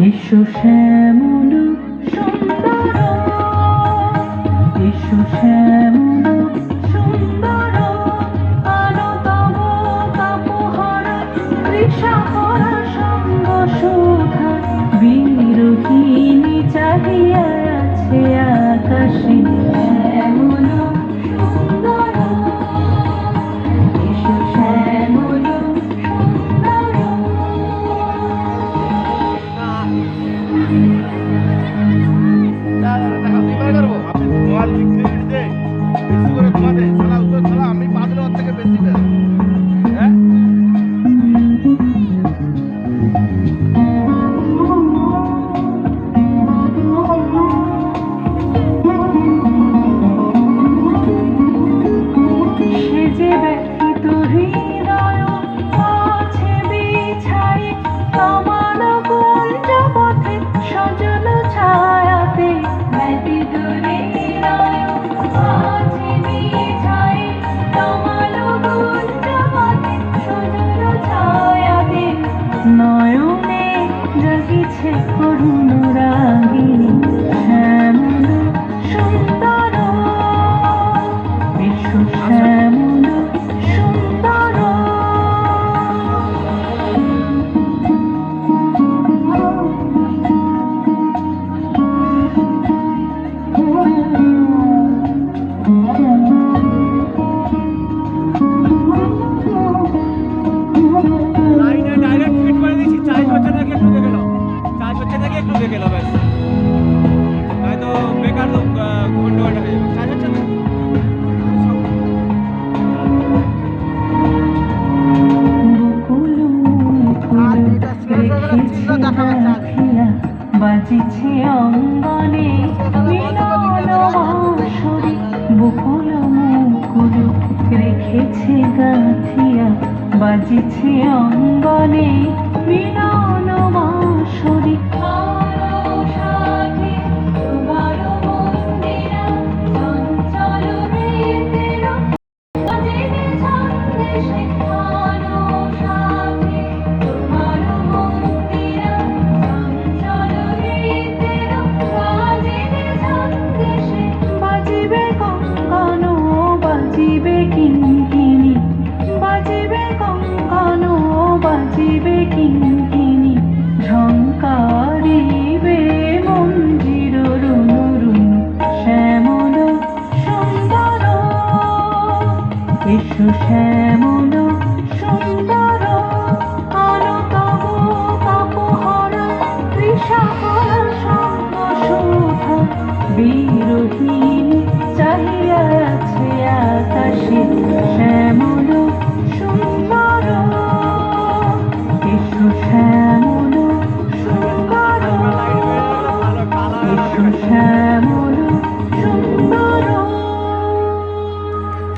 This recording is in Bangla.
এসো শ্যামল থেকে গেল ব্যাস। হয়তো বেকার লোক ঘণ্টা রেখেছে গাঁথিয়া। বাজিছে অঙ্গনে। baking